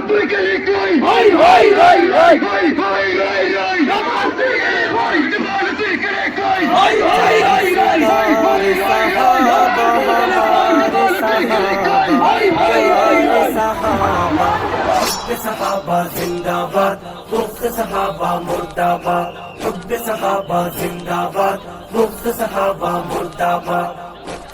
তুই কে কই হই হই হই হই হই হই হই হই আমার তুই মুর্দাবাদ মুক্ত সাহাবা মুর্দাবাদ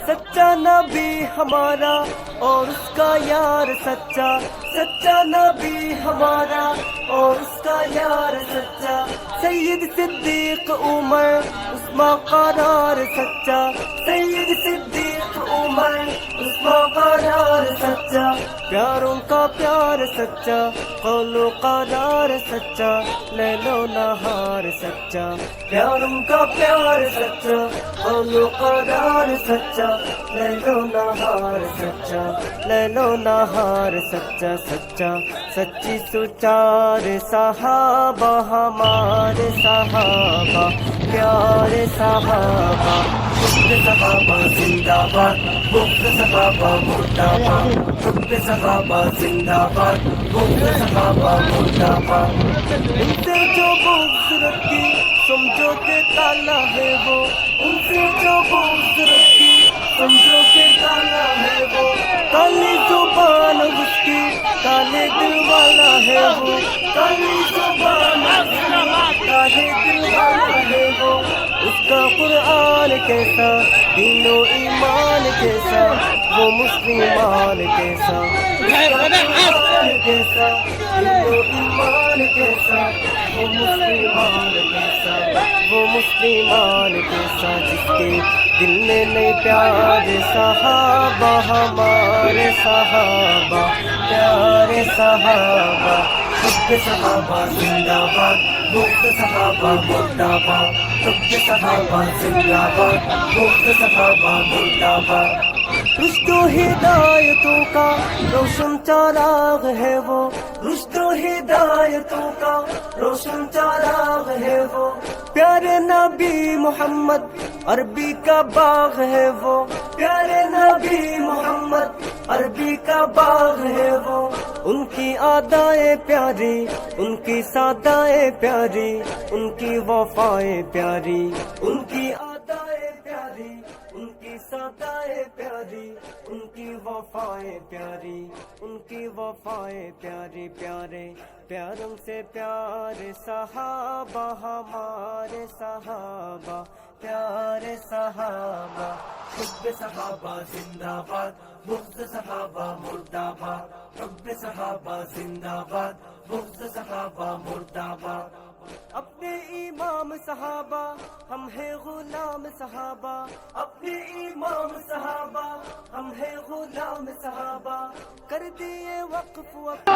سچا نبی ہمارا اور اس کا یار سچا سچا نبی ہمارا اور اس کا یار سچا۔ سید صدیق عمر सच्चा नबी हमारा और उसका यार सच्चा सैयद सिद्दीक उमर उस्मा करार सच्चा सैयद सिद्दीक उमर उस्मा करार सच्चा प्यारों का प्यार सच्चा कौलो करार सच्चा ले लो नहार सच्चा प्यारों का प्यार सच्चा कौलो करार सच्चा ले लो नहार सच्चा ले लो नहार सच्चा सच्चा सच्ची सुचार सहाबा हमारे सहाबा پیارے صحابہ حب صحابہ زندہ باد حب صحابہ مردہ باد حب صحابہ زندہ باد حب صحابہ مردہ باد ان سے جو بغض رکھی سمجھو کہ تالا ہے وہ ان سے جو بغض رکھی سمجھو کہ کالا ہے وہ کالی کالے دل والا ہے وہ۔ کالی کالے دل والا ہے وہ اس کا قرآن کیسا، دین و ایمان کیسا، وہ مسلمان کیسا۔ کیسا، دین ایمان کیسا، وہ مسلمان کیسا، وہ مسلمان کیسا۔ جس کے دل نے پیار صحابہ، ہمارے صحابہ، پیارے صحابہ۔ سکھ صحابہ زندہ باد مفت صحابہ بولتا با سکھ صحابہ زندہ باد مفت صحابہ بولتا با رشت و ہدایتوں کا روشن چاراغ ہے وہ۔ رشت و ہدایتوں کا روشن چاراغ ہے وہ۔ پیارے نبی محمد، عربی کا باغ ہے وہ۔ پیارے نبی محمد، عربی کا باغ ہے وہ۔ ان کی آدائیں پیاری، ان کی سادائیں پیاری، ان کی وفائیں پیاری، ان کی سادائے پیاری، ان کی وفائے پیاری، ان کی وفائیں پیاری پیارے، پیاروں سے پیارے صحابہ، ہمارے صحابہ، پیارے صحابہ خب صحابہ زندہ باد بغض صحابہ مرد آباد خب صحابہ زندہ باد بغض صحابہ مرد آباد اپنے امام صحابہ ہم ہے غلام صحابہ اپنے امام صحابہ ہم ہے غلام صحابہ کر دیے وقف وقف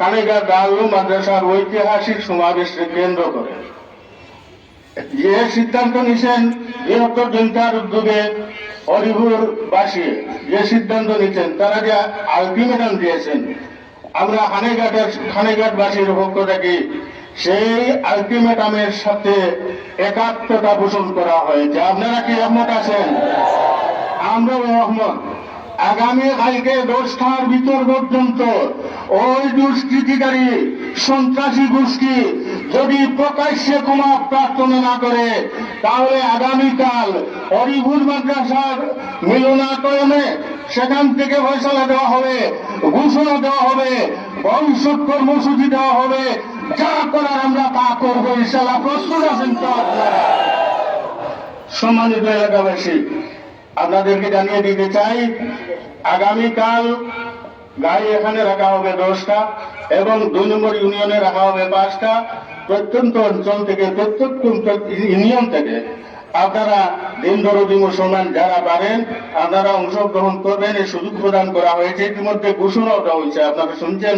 পূর্বপুরুষ কানেগা দারুল মাদ্রাসার ঐতিহাসিক সমাবেশকে কেন্দ্র করে। যে সিদ্ধান্ত নিছেন বৃহত্তর জনতার উদ্যোগে হরিপুর বাসী। যে সিদ্ধান্ত নিচ্ছেন তারা যে আলটিমেটাম দিয়েছেন। আমরা হানেঘাটের হানেঘাট বাসীর পক্ষ থেকে সেই আলটিমেটামের সাথে একাত্মতা পোষণ করা হয়। হয়েছে আপনারা কি একমত আছেন? আমরাও রহমত। আগামী কালকে দশটার ভিতর পর্যন্ত ওই দুষ্কৃতিকারী সন্ত্রাসী গোষ্ঠী যদি প্রকাশ্যে ক্ষমা প্রার্থনা না করে, তাহলে আগামীকাল হরিভুর মাদ্রাসার মিলনাটয়নে সেখান থেকে ফয়সলা দেওয়া হবে, ঘোষণা দেওয়া হবে, ভবিষ্যৎ কর্মসূচি দেওয়া হবে। যা করার আমরা তা করব ইনশাল্লাহ প্রস্তুত আছেন সম্মানিত এলাকাবাসী, আপনাদেরকে জানিয়ে দিতে চাই আগামীকাল গাড়ি এখানে রাখা হবে দশটা এবং দুই নম্বর ইউনিয়নে রাখা হবে পাঁচটা। প্রত্যন্ত অঞ্চল থেকে প্রত্যেক ইউনিয়ন থেকে আপনারা দিন দরদি মুসলমান যারা পারেন, আপনারা অংশগ্রহণ করবেন, এই সুযোগ প্রদান করা হয়েছে। ইতিমধ্যে ঘোষণাও দেওয়া হয়েছে, আপনারা শুনছেন?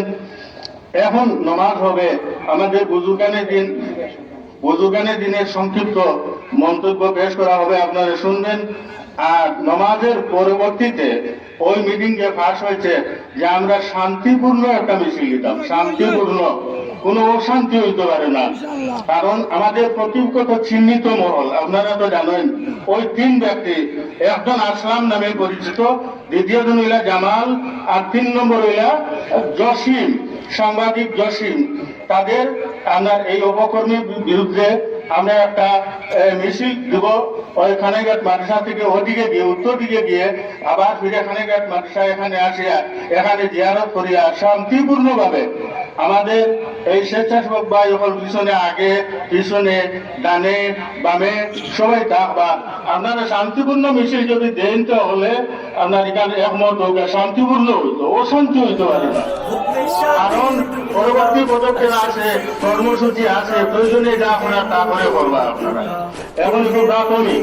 এখন নমাজ হবে। আমাদের বুজুগানের দিন বুজুগানের দিনের সংক্ষিপ্ত মন্তব্য পেশ করা হবে, আপনারা শুনবেন। আর নমাজের পরবর্তীতে ওই মিটিং এ ফাঁস হয়েছে যে আমরা শান্তিপূর্ণ একটা মিছিল দিতাম শান্তিপূর্ণ। কোনো অশান্তি হইতে পারে না। কারণ আমাদের প্রতিগত চিহ্নিত মহল। আপনারা তো জানেন ওই তিন ব্যক্তি একজন আসলাম নামে পরিচিত দ্বিতীয়জন হইলা জামাল আর তিন নম্বর হইলা জসিম সাংবাদিক জসিম। তাদের আপনার এই অপকর্মীর বিরুদ্ধে আমরা একটা মিছিল দিব। ওই খানেঘাট মাদ্রাসা থেকে ওদিকে গিয়ে, উত্তর দিকে গিয়ে আবার ফিরে খানেঘাট মাদ্রাসা এখানে আসিয়া এখানে জিয়ারত করিয়া শান্তিপূর্ণ ভাবে আমাদের এই স্বেচ্ছাসেবক বা যখন পিছনে আগে, পিছনে, ডানে, বামে, সবাই থাকবা আপনারা শান্তিপূর্ণ মিছিল যদি দেন তাহলে আপনার এখানে একমত হোক শান্তিপূর্ণ হইত, অশান্তি হইতে পারে না কারণ পরবর্তী পদক্ষেপ আছে, কর্মসূচি আছে, প্রয়োজনে যা আপনার তা করে করবা আপনারা। এখন একটু প্রাথমিক